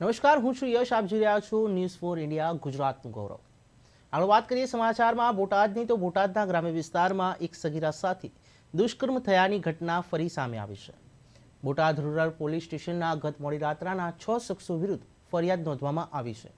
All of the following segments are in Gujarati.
નમસ્કાર, હું છું યશ. આપ જોઈ રહ્યા છું ન્યૂઝ ફોર ઇન્ડિયા ગુજરાતનું ગૌરવ. આગળ વાત કરીએ સમાચારમાં. બોટાદની તો બોટાદના ગ્રામ્ય વિસ્તારમાં એક સગીરા સાથે દુષ્કર્મ થયાની ઘટના ફરી સામે આવી છે. બોટાદ રૂરલ પોલીસ સ્ટેશનના ગત મોડી રાત્રાના છ શખ્સો વિરુદ્ધ ફરિયાદ નોંધવામાં આવી છે.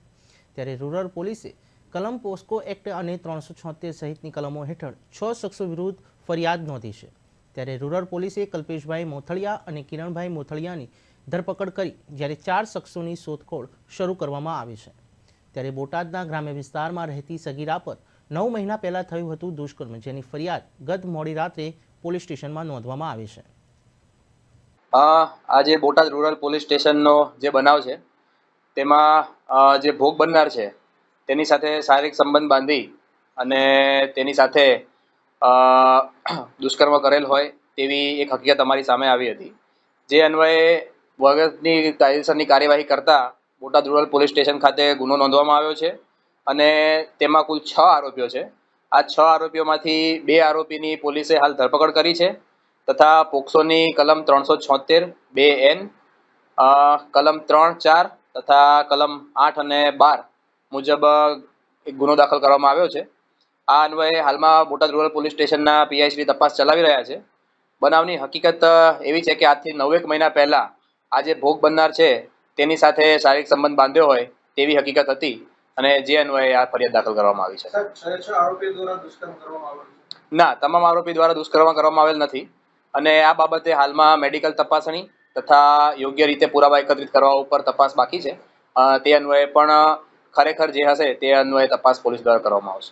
ત્યારે રૂરલ પોલીસે કલમ પોસ્કો એક્ટ અને ત્રણસો છોતેર સહિતની કલમો હેઠળ છ શખ્સો વિરુદ્ધ ફરિયાદ નોંધી છે. ત્યારે રૂરલ પોલીસે કલ્પેશભાઈ મોથળિયા અને કિરણભાઈ મોથળિયાની ધરપકડ કરી જ્યારે ચાર શખ્સોની શોધખોળ શરૂ કરવામાં આવી છે. ત્યારે બોટાદના ગ્રામ્ય વિસ્તારમાં રહેતી સગીરા પર નવ મહિના પહેલાં થયું હતું દુષ્કર્મ, જેની ફરિયાદ ગત મોડી રાત્રે પોલીસ સ્ટેશનમાં નોંધવામાં આવી છે. આ આજે બોટાદ રૂરલ પોલીસ સ્ટેશનનો જે બનાવ છે, તેમાં જે ભોગ બનનાર છે, તેની સાથે શારીરિક સંબંધ બાંધી અને તેની સાથે દુષ્કર્મ કરેલ હોય તેવી એક હકીકત અમારી સામે આવી હતી. જે અન્વયે વગરની કાયદેસરની કાર્યવાહી કરતા બોટાદ રૂરલ પોલીસ સ્ટેશન ખાતે ગુનો નોંધવામાં આવ્યો છે અને તેમાં કુલ છ આરોપીઓ છે. આ છ આરોપીઓમાંથી બે આરોપીની પોલીસે હાલ ધરપકડ કરી છે તથા પોક્સોની કલમ ત્રણસો છોતેર, બે એન કલમ ત્રણ ચાર તથા કલમ આઠ અને બાર મુજબ એક ગુનો દાખલ કરવામાં આવ્યો છે. આ અન્વયે હાલમાં બોટાદ રૂરલ પોલીસ સ્ટેશનના પીઆઈ તપાસ ચલાવી રહ્યા છે. બનાવની હકીકત એવી છે કે આજથી નવેક મહિના પહેલા આ જે ભોગ બનનાર છે તેની સાથે શારીરિક સંબંધ બાંધ્યો હોય તેવી હકીકત હતી અને જે અન્વયે આ ફરિયાદ દાખલ કરવામાં આવી છે. ના તમામ આરોપી દ્વારા દુષ્કર્મ કરવામાં આવેલ નથી અને આ બાબતે હાલમાં મેડિકલ તપાસણી તથા યોગ્ય રીતે પુરાવા એકત્રિત કરવા ઉપર તપાસ બાકી છે. તે અન્વયે પણ ખરેખર જે હશે તે અન્વયે તપાસ પોલીસ દ્વારા કરવામાં આવશે.